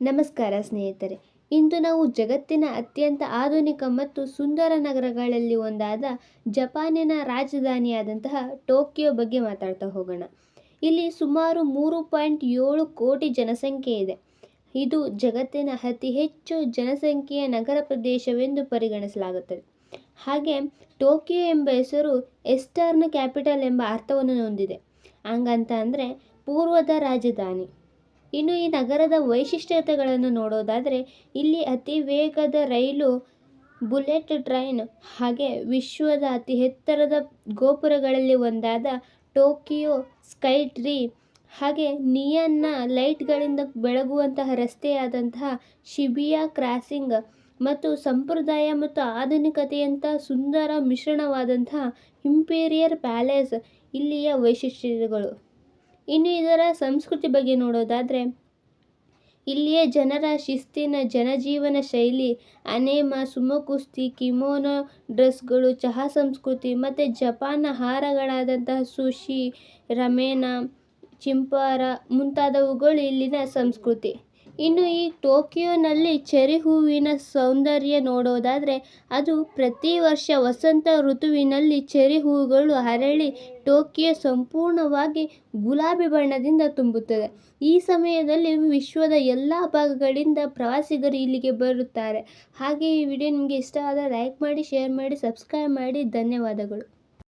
ನಮಸ್ಕಾರ ಸ್ನೇಹಿತರೆ. ಇಂದು ನಾವು ಜಗತ್ತಿನ ಅತ್ಯಂತ ಆಧುನಿಕ ಮತ್ತು ಸುಂದರ ನಗರಗಳಲ್ಲಿ ಒಂದಾದ ಜಪಾನಿನ ರಾಜಧಾನಿಯಾದಂತಹ ಟೋಕಿಯೋ ಬಗ್ಗೆ ಮಾತಾಡ್ತಾ ಹೋಗೋಣ. ಇಲ್ಲಿ ಸುಮಾರು ಮೂರು ಪಾಯಿಂಟ್ ಏಳು ಕೋಟಿ ಜನಸಂಖ್ಯೆ ಇದೆ. ಇದು ಜಗತ್ತಿನ ಅತಿ ಹೆಚ್ಚು ಜನಸಂಖ್ಯೆಯ ನಗರ ಪ್ರದೇಶವೆಂದು ಪರಿಗಣಿಸಲಾಗುತ್ತದೆ. ಹಾಗೆ ಟೋಕಿಯೋ ಎಂಬ ಹೆಸರು ಎಸ್ಟರ್ನ್ ಕ್ಯಾಪಿಟಲ್ ಎಂಬ ಅರ್ಥವನ್ನು ಹೊಂದಿದೆ. ಹಂಗಂತ ಅಂದರೆ ಪೂರ್ವದ ರಾಜಧಾನಿ. ಇನ್ನು ಈ ನಗರದ ವೈಶಿಷ್ಟ್ಯತೆಗಳನ್ನು ನೋಡೋದಾದರೆ, ಇಲ್ಲಿ ಅತಿ ವೇಗದ ರೈಲು, ಬುಲೆಟ್ ಟ್ರೈನ್ ಹಾಗೆ ವಿಶ್ವದ ಅತಿ ಎತ್ತರದ ಗೋಪುರಗಳಲ್ಲಿ ಒಂದಾದ ಟೋಕಿಯೋ ಸ್ಕೈ ಟ್ರೀ ಹಾಗೆ ನಿಯನ್ನ ಲೈಟ್ಗಳಿಂದ ಬೆಳಗುವಂತಹ ರಸ್ತೆಯಾದಂತಹ ಶಿಬಿಯಾ ಕ್ರಾಸಿಂಗ್ ಮತ್ತು ಸಂಪ್ರದಾಯ ಮತ್ತು ಆಧುನಿಕತೆಯಂಥ ಸುಂದರ ಮಿಶ್ರಣವಾದಂತಹ ಇಂಪೀರಿಯರ್ ಪ್ಯಾಲೇಸ್ ಇಲ್ಲಿಯ ವೈಶಿಷ್ಟ್ಯತೆಗಳು. ಇನ್ನು ಇದರ ಸಂಸ್ಕೃತಿ ಬಗ್ಗೆ ನೋಡೋದಾದರೆ, ಇಲ್ಲಿಯ ಜನರ ಶಿಸ್ತಿನ ಜನಜೀವನ ಶೈಲಿ, ಅನೇಮ, ಸುಮಕುಸ್ತಿ, ಕಿಮೋನೋ ಡ್ರೆಸ್ಗಳು, ಚಹಾ ಸಂಸ್ಕೃತಿ ಮತ್ತು ಜಪಾನ್ ಆಹಾರಗಳಾದಂತಹ ಸುಶಿ ರಮೇನ ಚಿಂಪಾರ ಮುಂತಾದವುಗಳು ಇಲ್ಲಿನ ಸಂಸ್ಕೃತಿ. ಇನ್ನು ಈ ಟೋಕಿಯೋನಲ್ಲಿ ಚೆರಿ ಹೂವಿನ ಸೌಂದರ್ಯ ನೋಡೋದಾದರೆ ಅದು ಪ್ರತಿ ವರ್ಷ ವಸಂತ ಋತುವಿನಲ್ಲಿ ಚೆರಿ ಹೂವುಗಳು ಅರಳಿ ಟೋಕಿಯೋ ಸಂಪೂರ್ಣವಾಗಿ ಗುಲಾಬಿ ಬಣ್ಣದಿಂದ ತುಂಬುತ್ತದೆ. ಈ ಸಮಯದಲ್ಲಿ ವಿಶ್ವದ ಎಲ್ಲ ಭಾಗಗಳಿಂದ ಪ್ರವಾಸಿಗರು ಇಲ್ಲಿಗೆ ಬರುತ್ತಾರೆ. ಹಾಗೆ ಈ ವಿಡಿಯೋ ನಿಮಗೆ ಇಷ್ಟ ಆದರೆ ಲೈಕ್ ಮಾಡಿ ಶೇರ್ ಮಾಡಿ ಸಬ್ಸ್ಕ್ರೈಬ್ ಮಾಡಿ. ಧನ್ಯವಾದಗಳು.